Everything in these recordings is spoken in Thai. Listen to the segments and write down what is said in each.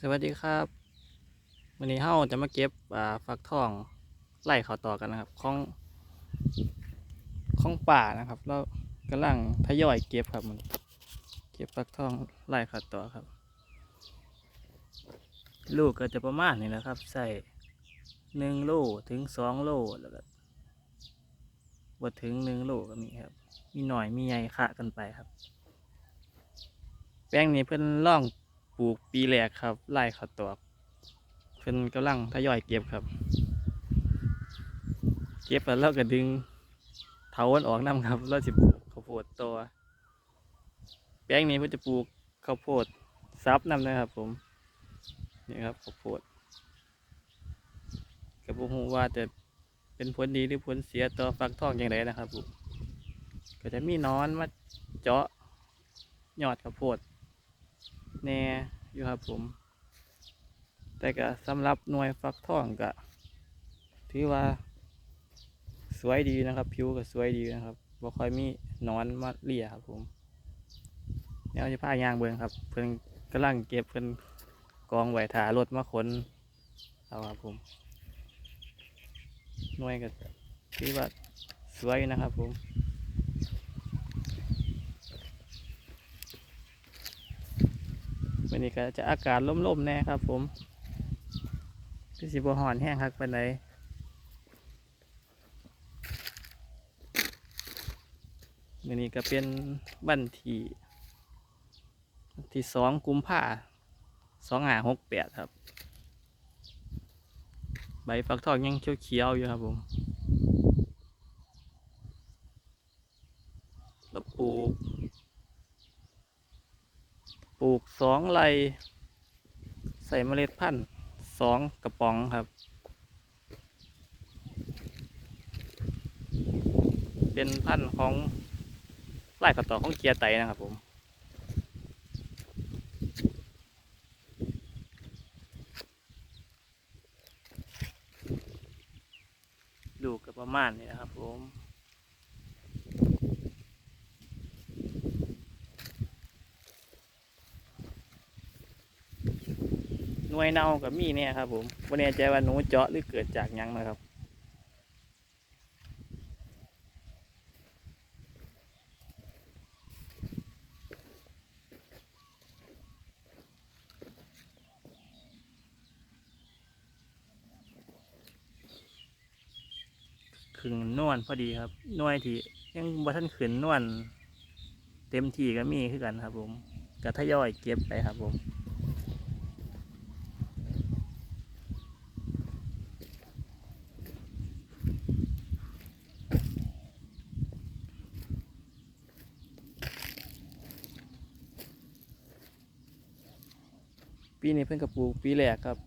สวัสดีครับวันนี้เฮาจะมาเก็บอ่าฟักทองไล่เขาต่อกันนะครับของของป่านะครับเรากำลังทยอยเก็บครับมันเก็บฟักทองไล่เขาต่อครับ ลูกก็จะประมาณนี้แหละครับ ใส่หนึ่งโลถึงสองโลแล้วก็บดถึงหนึ่งโลก็มีครับ มีหน่อยมีใหญ่คะกันไปครับ แป้งนี้เพิ่นล่อง ลูกปีแรกครับไล่ข้าวตอกเพิ่นกำลังทยอยเก็บครับ เก็บแล้วก็ดึงเถาวันออกน้ำครับเราจะปลูกข้าวโพดตัวแป้งนี้เพิ่จะปลูกข้าวโพดซับน้ำนะครับ ผมนี่ครับข้าวโพดกระปุกว่าจะเป็นผลดีหรือผลเสียต่อฟักทองอย่างไรนะครับผมก็จะมีนอนมาเจาะยอดข้าวโพด แน่อยู่ครับผม แต่ก็สำหรับหน่วยฟักทองก็ถือว่า สวยดีนะครับ ผิวก็สวยดีนะครับบ่ค่อยมีนอนมาเลียครับผมเดี๋ยวจะพายางเบิ่งครับ เพิ่นกำลังเก็บเพิ่นกองไว้ถารถมาขนเอาครับผมหน่วยก็ถือว่าสวยนะครับผม วันนี้ก็จะอากาศร่มๆแน่ครับ ผมพี่สิบหอนแห้งคักไปไหนวันนี้ก็เป็นวันที่ที่สองกุมภาสองหาหกแปดครับ ใบฟักทองยังเขียวๆอยู่ครับผมแล้วปลูก ลูกสองไรใส่เมล็ดพันธุ์สองกระป๋องครับ เป็นพันธุ์ของไร่กระต่อของเกียร์ไตนะครับผมดูกับประมาณนี้นะครับผม หน่วยเน่ากับมีเนี่ยครับ ผมวันนี้ใจว่าหนูเจาะหรือเกิดจากยังนะครับขึงนวลพอดีครับหน่วยที่ยังบ่ทันขืนนวลเต็มที่ก็มีคือกันครับ ผมกระทยอยเก็บไปครับผม ปีนี้เพิ่นกระปลูกปีแรกครับ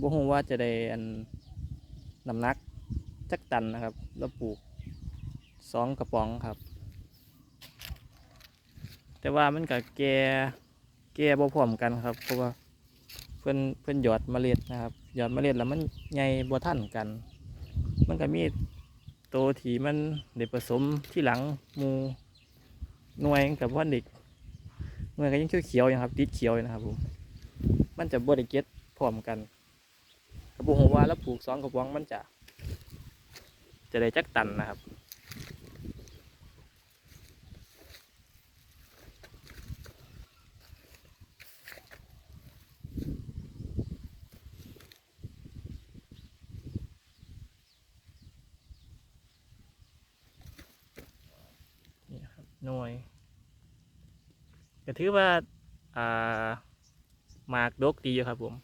บ่ฮู้ว่าจะได้อันน้ำหนักจักตันนะครับ แล้วปลูกสองกระป๋องครับ แต่ว่ามันก็แกแกบ่พร้อมกันครับเพราะว่าเพิ่อนเพิ่อนหยอดเมล็ดนะครับหยอดเมล็ดแล้วมันใหญ่บ่ทันกัน มันก็มีโตวที่มันได้ผสมที่หลังมูหน่วยกับว่าเด็กหน่วยก็ยังเขียวๆอยู่ครับติดเขียวนะครับผม มันจะบริเก็ตพร้อมกันกระปุกหัวาแล้วปลูกสองกระป๋องมันจะ จะได้จักตันนะครับนี่ครับหน่วยก็ถือว่าอ่า หมากดกดีอยู่ครับผม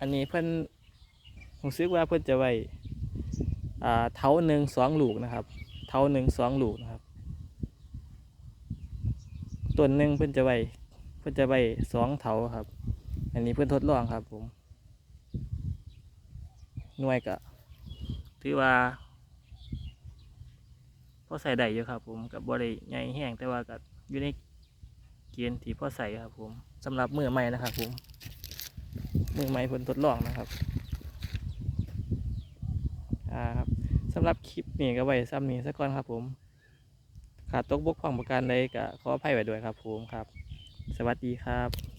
อันนี้เพิ่อนผมซื้อว่าเพิ่อนจะไว้เท้าหนึ่งสองลูกนะครับ เท้าหนึ่งสองลูกนะครับต้นหนึ่งเพิ่อนจะไว้เพิ่อนจะไว้สองเท้าครับ อันนี้เพิ่อนทดลองครับผมหน่วยก็ถือว่าพอใส่ได้อยู่ครับผมกับบริใหญ่แห้งแต่ว่าก็อยู่ใน เกณฑ์ที่พอใส่ครับผมสำหรับมือใหม่นะครับผมมือใหม่ผลทดลองนะครับอ่าครับสำหรับคลิปนี้ก็ไว้ซ้ำนี้สักก่อนครับผมขาดตกบกพร่องประการใดก็ขออภัยไว้ด้วยครับผมครับ สวัสดีครับ